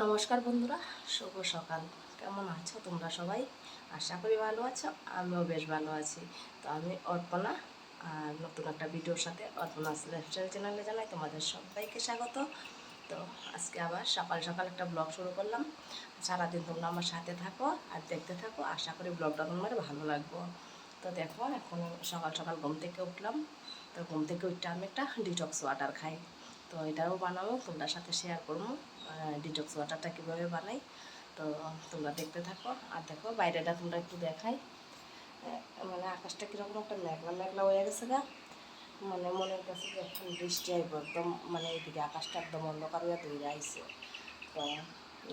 নমস্কার বন্ধুরা, শুভ সকাল। কেমন আছো তোমরা সবাই? আশা করি ভালো আছো, আমিও বেশ ভালো আছি। তো আমি অর্পণা, আর নতুন একটা ভিডিওর সাথে অর্পণা লাইফস্টাইল চ্যানেলে জানাই তোমাদের সবাইকে স্বাগত। তো আজকে আবার সকাল সকাল একটা ব্লগ শুরু করলাম। সারাদিন তোমরা আমার সাথে থাকো আর দেখতে থাকো, আশা করি ব্লগটা তোমার ভালো লাগবো। তো দেখো, এখন সকাল সকাল ঘুম থেকে উঠলাম। তো ঘুম থেকে উঠতে আমি একটা ডিটক্স ওয়াটার খাই। তো এটাও বানাবো, তোমরা সাথে শেয়ার করব। ডিটক্স ওয়াটারটা কীভাবে বানাই? তো তোমরা দেখতে থাকো। আর দেখো, বাইরেটা তোমরা একটু দেখাই। মানে আকাশটা কীরকম একটা মেঘলা মেঘলা হয়ে গেছে গা মানে মনের কাছে যে এখন বৃষ্টি আইব, একদম মানে এইদিকে আকাশটা একদম অন্ধকার হয়ে তৈরি আইছে। তো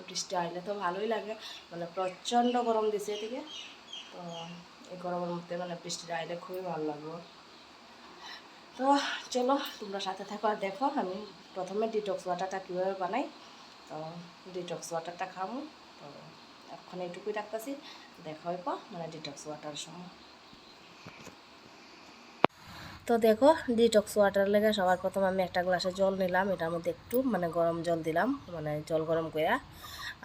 বৃষ্টি আইলে তো ভালোই লাগে মানে প্রচণ্ড গরম দিছে এদিকে। তো এই গরমের মধ্যে মানে বৃষ্টিটা আইলে খুবই ভালো লাগবে। তো চলো, তোমরা সাথে থাকো আর দেখো আমি প্রথমে ডিটক্স ওয়াটারটা কীভাবে বানাই। তো ডিটক্স ওয়াটারটা খাব। তো এখন এইটুকুই রাখতেছি। দেখা হইব মানে ডিটক্স ওয়াটার সময়। তো দেখো ডিটক্স ওয়াটার লেগে সবার প্রথম আমি একটা গ্লাসে জল নিলাম। এটার মধ্যে একটু মানে গরম জল দিলাম মানে জল গরম করে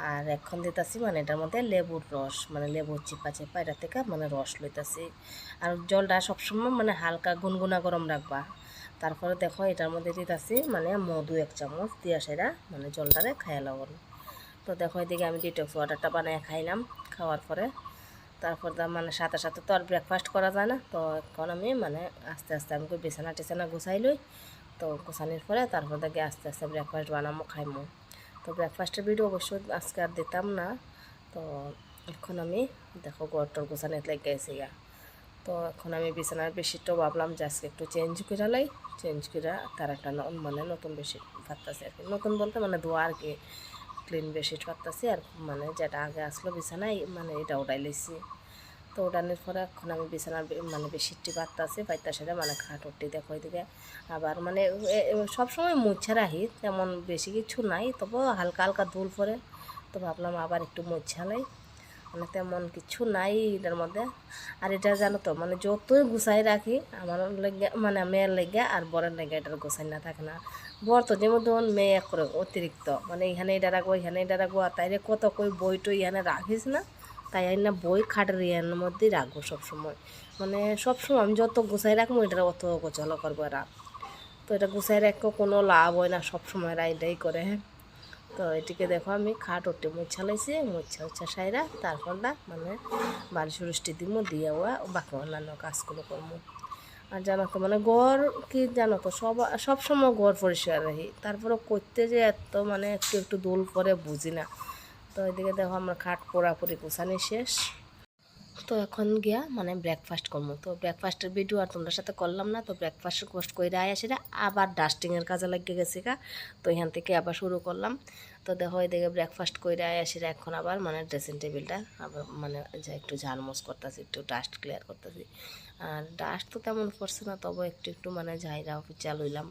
আর এখন দিতেছি মানে এটার মধ্যে লেবুর রস মানে লেবুর চিপা চিপা এটা থেকে মানে রস লইতাছি। আর জলটা সবসময় মানে হালকা গুনগুনা গরম রাখবা। তারপরে দেখো, এটার মধ্যে দিতেছি মানে মধু এক চামচ দিয়া সেরা মানে জলটারে খাইয়া লবণ। তো দেখো, এদিকে আমি ডিটক্স ওয়াটারটা বানিয়ে খাইলাম খাওয়ার পরে। তারপর মানে সাথে সাথে তো আর ব্রেকফাস্ট করা যায় না, তো এখন আমি মানে আস্তে আস্তে আমি বিছানা টিছানা গুছাই লই, তো গোছানির পরে তারপর দেখে আস্তে আস্তে ব্রেকফাস্ট বানাবো খাইমো। তো ব্রেকফাস্টের ভিডিও অবশ্যই আজকে আর দিতাম না, তো এখন আমি দেখো গড়টর গোছানি লেগে গেছি গা। তো এখন আমি বিছানার বেডশিটটাও ভাবলাম যে আজকে একটু চেঞ্জ করে লাই। চেঞ্জ করে তার একটা মানে নতুন বেডশিট পাততাছি আর কি। নতুন বলতে মানে ধোয়া আর কি ক্লিন বেডশিট পাততাছি আর মানে যেটা আগে আসলো বিছানায় মানে এটা ওটাই লইছি তো ওটানোর পরে এখন আমি বিছানার মানে বেডশিটটি পাততাছি পাইতা সেটা মানে খাটটি দেখো এদিকে। আবার মানে সবসময় মুছে রাখি, তেমন বেশি কিছু নাই তবু হালকা হালকা ধুল পরে। তো ভাবলাম আবার একটু মুছালাই মানে তেমন কিছু নাই এটার মধ্যে। আর এটা জানো তো মানে যতই গুছাই রাখি, আমার লেগে মানে মেয়ের লেগে আর বরের লেগে এটার গোছাই না থাকে না। বর তো যেমন ধরুন মেয়ে করে অতিরিক্ত। মানে এখানে এটা রাখব, এখানে এটা রাখব, আর তাইলে কত কই বই টই এখানে রাখিস না? তাই না বই খাটের ইয়ার মধ্যেই রাখব সবসময়। মানে সবসময় আমি যত গুছাই রাখব এটা অত গোছালো করব এরা। তো এটা গুছাই রাখব কোনো লাভ হয় না সবসময় এরা এটাই করে হ্যাঁ। তো এটিকে দেখো আমি খাট ওটে মোছা লাইছি, মোছা উচ্ছা সাইরা তারপর না মানে বাড়ি সুরষ্টি দিমো, দিয়ে ওয়া বাকি অন্যান্য কাজগুলো করব আর জানো তো মানে গড় কি জানো তো, সব সবসময় গড় পরিষ্কার রাখি। তারপরে করতে যে এত মানে একটু একটু দোল করে বুঝি না। তো এদিকে দেখো আমার খাট পোড়াপুরি গোছানি শেষ। তো এখন গিয়া মানে ব্রেকফাস্ট করব তো ব্রেকফাস্টের ভিডিও আর তোমাদের সাথে করলাম না, তো ব্রেকফাস্ট কোস্ট করে আয়া সেটা আবার ডাস্টিংয়ের কাজে লাগিয়ে গেছে গা। তো এখান থেকে আবার শুরু করলাম। তো দেখো এদিকে ব্রেকফাস্ট করে আয়া সেটা এখন আবার মানে ড্রেসিং টেবিলটা আবার মানে যা একটু ঝাড়মোস করতেছি, একটু ডাস্ট ক্লিয়ার করতেছি। আর ডাস্ট তো তেমন পড়ছে না, তবে একটু একটু মানে ঝাইরা চাল হইলাম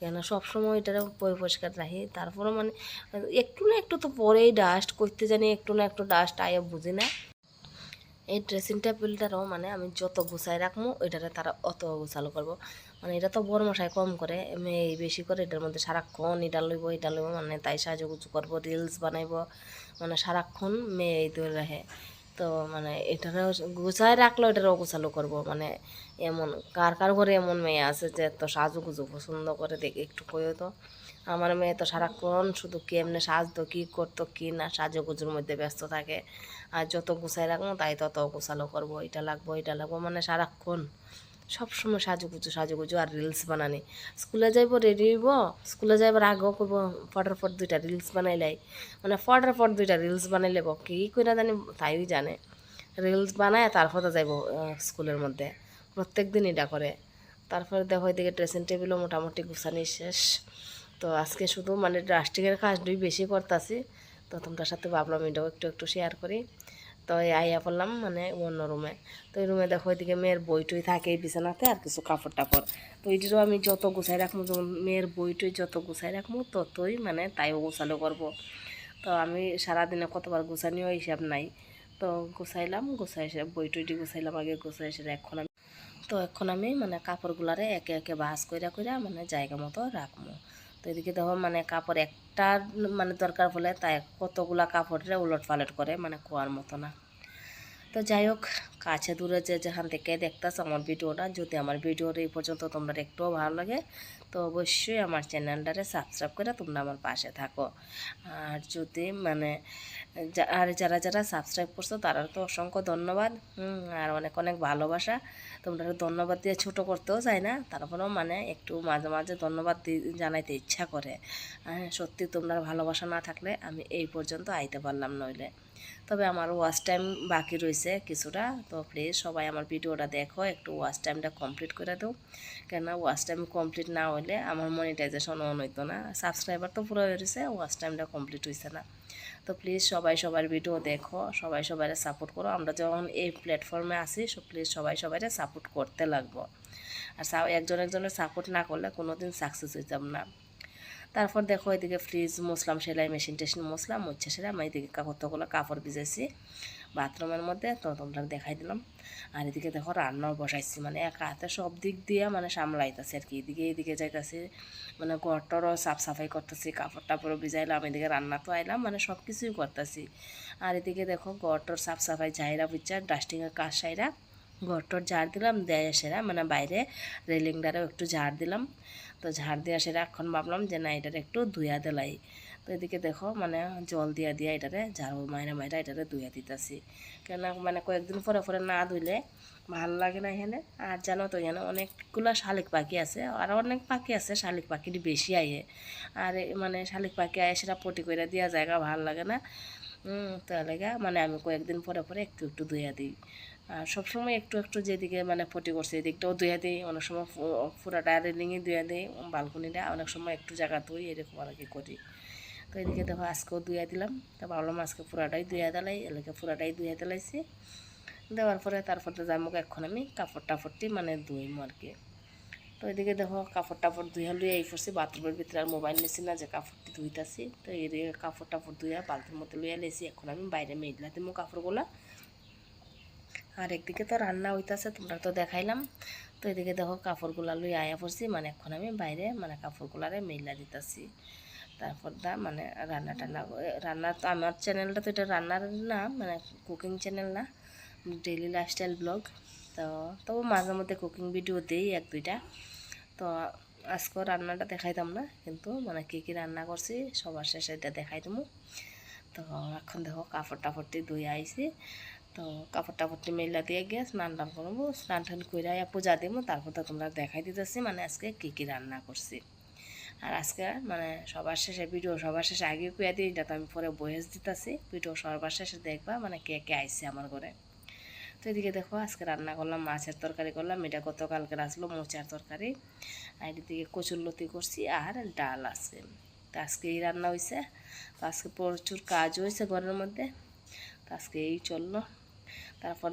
কেন সবসময় এটার পরিষ্কার রাখি। তারপরে মানে একটু না একটু তো পরেই ডাস্ট করতে জানি একটু না একটু ডাস্ট আয়া বুঝি না। এই ড্রেসিং টেবিলটারও মানে আমি যত গুছাই রাখব ওইটারে তারা অত গুছালো করব। মানে এটা তো বড় মশাই কম করে মেয়ে বেশি করে এটার মধ্যে সারাক্ষণ এটা লইব এটা লইব মানে তাই সাজুগুজু করব রিলস বানাইব মানে সারাক্ষণ মেয়ে এই ধরে রাখে। তো মানে এটারও গুছায় রাখল, এটারও গোছালো করব। মানে এমন, কার কার ঘরে এমন মেয়ে আছে যে তো সাজু গুজু পছন্দ করে দেখে একটু কইও তো? আমার মেয়ে তো সারাক্ষণ শুধু কেমনে সাজতো, কী করতো, কী না সাজুগুজুর মধ্যে ব্যস্ত থাকে। আর যত গুছাই রাখব তাই তত গোছালো করব, এটা লাগবো এটা লাগবো মানে সারাক্ষণ। সবসময় সাজুগুজু সাজুগুজু আর রিলস বানানি। স্কুলে যাইব রেডি হইব। স্কুলে যাইবার আগেও করব ফটার ফট দুইটা রিলস বানাইলাই মানে ফটার ফট দুইটা রিলস বানাই লেব কী করে জানি তাইও জানে। রিলস বানায় তারপরে যাইব আহ, স্কুলের মধ্যে। প্রত্যেক দিন এটা করে। তারপরে দেখো এদিকে ড্রেসিং টেবিলও মোটামুটি গুছানি শেষ। তো আজকে শুধু মানে ডাস্টিংয়ের কাজটাই বেশি করতেছি। তো তোমার সাথে ভাবলাম এটাও একটু একটু শেয়ার করি। তো আইয়া পড়লাম মানে অন্য রুমে। তো এই রুমে দেখো এদিকে মেয়ের বই টই থাকে বিছানাতে আর কিছু কাপড় টাপড়। তো এইটিরও আমি যত গুছাই রাখব যেমন মেয়ের বই টই যত গুছাই রাখব ততই মানে তাইও গোছালো করব। তো আমি সারাদিনে কতবার গুছানিও হিসাব নাই। তো গুছাইলাম, গুছাই এসে বই টইটি গুছাইলাম আগে, গুছাই এসে এখন আমি তো এখন আমি মানে কাপড়গুলারে একে একে বাস কইরা কইরা মানে জায়গা মতো রাখব তো এদিকে দেখো মানে কাপড় একটা মানে দরকার পড়লে তাই কতগুলা কাপড়ে উলট পালট করে মানে কোয়ার মতো না। তো যাই হোক, কাছে দূরে যে যেখান থেকে দেখতেছ আমার ভিডিওটা, যদি আমার ভিডিওটা এই পর্যন্ত তোমরা একটুও ভালো লাগে, তো অবশ্যই আমার চ্যানেলটারে সাবস্ক্রাইব করে তোমরা আমার পাশে থাকো। আর যদি মানে আর যারা যারা সাবস্ক্রাইব করছ তারা তো অসংখ্য ধন্যবাদ। আর অনেক অনেক ভালোবাসা। তোমরা ধন্যবাদ দিয়ে ছোট করতেও চাই না, তারপরেও মানে একটু মাঝে মাঝে ধন্যবাদ জানাইতে ইচ্ছা করে। হ্যাঁ সত্যি তোমরা ভালোবাসা না থাকলে আমি এই পর্যন্ত আইতে পারলাম নইলে। তবে আমার ওয়াচ টাইম বাকি রয়েছে কিছুটা। তো প্লিজ সবাই আমার ভিডিওটা দেখো, একটু ওয়াচ টাইমটা কমপ্লিট করে দাও। কেননা ওয়াচ টাইম কমপ্লিট না হইলে আমার মনিটাইজেশন অন হইতো না। সাবস্ক্রাইবার তো পুরো হয়েছে ওয়াচ টাইমটা কমপ্লিট হয়েছে না। তো প্লিজ সবাই সবার ভিডিও দেখো, সবাই সবাই সাপোর্ট করো। আমরা যখন এই প্ল্যাটফর্মে আসি সো প্লিজ সবাই সবাই সাপোর্ট করতে লাগবো। আর একজন একজনের সাপোর্ট না করলে কোনো দিন সাকসেস হইতাম না। তারপর দেখো এদিকে ফ্রিজ মুসলাম সেলাই মেশিন টেশিন মুসলাম হচ্ছে সেটা আমি এদিকে কতগুলো কাপড় ভিজেছি বাথরুমের মধ্যে, তো তোমরা দেখাই দিলাম। আর এদিকে দেখো রান্নাও বসাইছি মানে এক হাতে সব দিক দিয়ে মানে সামলাইতেছে আর কি, এদিকে এদিকে যাইতেছি মানে ঘরটারও সাফ সাফাই করতেছি কাপড় টাপড়ও ভিজাইলাম, এদিকে রান্না তো আইলাম মানে সব কিছুই করতেছি। আর এদিকে দেখো ঘরটার সাফ সাফাই ঝাইরা বুঝছা ডাস্টিংয়ের কাজ সাইরা, ঘরটর ঝাড় দিলাম, দেয় সেরা মানে বাইরে রেলিংটারেও একটু ঝাড় দিলাম। তো ঝাড় দিয়ে সেরা এখন ভাবলাম যে না, এটারে একটু ধুয়া দিলাই। তো এদিকে দেখো মানে জল দিয়া দিয়া এটারে ঝাড়ু মাইরা মাইরা এটারে ধুয়া দিতেছি। কেন মানে কয়েকদিন পরে পরে না ধুইলে ভালো লাগে না এখানে। আর জানো তো, এখানে অনেকগুলো শালিক পাখি আছে, আর অনেক পাখি আছে শালিক পাখিটি বেশি আইয়ে আর মানে শালিক পাখি আয় সেটা পটি করে দেওয়া জায়গা ভালো লাগে না। হুম তো মানে আমি কয়েকদিন পরে পরে একটু একটু ধুইয়া দিই। আর সবসময় একটু একটু যেদিকে মানে পটি করছে, এদিকটাও ধুয়ে দিই, অনেক সময় পুরাটা রেলিংয়ে ধুয়ে দিই, বালকনিটা অনেক সময় একটু জায়গা ধুই, এরকম আর কি করি। তো এদিকে দেখো আজকেও ধুয়ে দিলাম, তো ভাবলাম আজকে পুরাটাই ধুয়ে দিলাই, এলাকা পুরাটাই ধুয়ে দিলাইছি। দেওয়ার পরে তারপর তো মুখ এখন আমি কাপড় টাপড়টি মানে ধুইম আর কি। তো এদিকে দেখো কাপড় টাপড় ধুয়ে লুয়ে এই করছি বাথরুমের ভিতরে আর মোবাইল নিছি না, যে কাপড়টি ধুইতাছি, তো এদিকে কাপড় টাপড় ধুয়ে বালতির মতো লুয়ে লেছি এখন আমি বাইরে মেঘলা দিমু কাপড়গুলা। আর একদিকে তো রান্না হইতাছে, তোমরা তো দেখাইলাম। তো এদিকে দেখো কাপড়গুলা লই আয়া পড়ছি মানে এখন আমি বাইরে মানে কাপড়গুলারে মেলা দিতেছি। তারপর দা মানে রান্না টান্না রান্না তো আমার চ্যানেলটা তো এটা রান্নার না মানে কুকিং চ্যানেল না, ডেইলি লাইফস্টাইল ব্লগ। তো, তবু মাঝে মধ্যে কুকিং ভিডিও দিই এক দুইটা। তো আজকেও রান্নাটা দেখাইতাম না, কিন্তু মানে কী কী রান্না করছি, সবার শেষে এটা দেখাই দেবো তো এখন দেখো কাপড় টাপড়টি ধুয়ে আইছি। তো কাপড় টাপড়টি মেলা দিয়ে গিয়ে স্নান টান করব, স্নান টান করে পূজা দিব তারপর তো তোমরা দেখাই দিতেছি মানে আজকে কী কী রান্না করছি। আর আজকে মানে সবার শেষে ভিডিও সবার শেষে আগে কুয়া দিই, এটা তো আমি পরে বয়েস দিতেছি, ভিডিও সবার শেষে দেখবা মানে কে কে আইসে আমার ঘরে। তো এদিকে দেখো, আজকে রান্না করলাম, মাছের তরকারি করলাম, এটা গতকালকে আসলো মোচার তরকারি, আর এদিকে কচুর লতি করছি, আর ডাল আছে। তো আজকে এই রান্না হয়েছে তো আজকে প্রচুর কাজ হয়েছে ঘরের মধ্যে, তো আজকে এই চলল। তারপর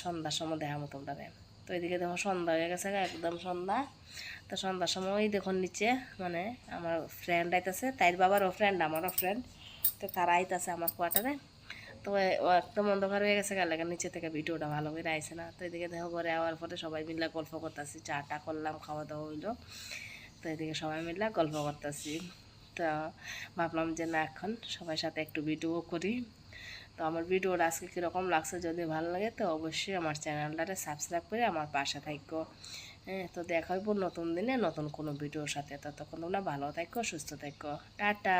সন্ধ্যার সময় দেখাবো তোমরা তো এদিকে দেখো সন্ধ্যা হয়ে গেছে একদম সন্ধ্যা। তো সন্ধ্যার সময় ওই দেখো নিচে মানে আমার ফ্রেন্ড আইতাছে, তাইর বাবারও ফ্রেন্ড আমারও ফ্রেন্ড তো তারা আইতাছে আমার কোয়ার্টারে তো একদম অন্ধকার হয়ে গেছে গেলে নিচে থেকে ভিডিওটা ভালো করে আইসে না। তো এদিকে দেখো ঘরে আওয়ার পরে সবাই মিলে গল্প করতেছি চা টা করলাম খাওয়া দাওয়া হইল। তো এদিকে সবাই মিলে গল্প করতেছি। তো ভাবলাম যে না, এখন সবার সাথে একটু ভিডিও করি। তো আমার ভিডিওটা আজকে কীরকম লাগছে যদি ভালো লাগে তো অবশ্যই আমার চ্যানেলটাতে সাবস্ক্রাইব করে আমার পাশে থাকো। হ্যাঁ তো দেখা হইব নতুন দিনে নতুন কোনো ভিডিওর সাথে। ততক্ষণ তোমরা ভালো থাকো, সুস্থ থাকো। টাটা!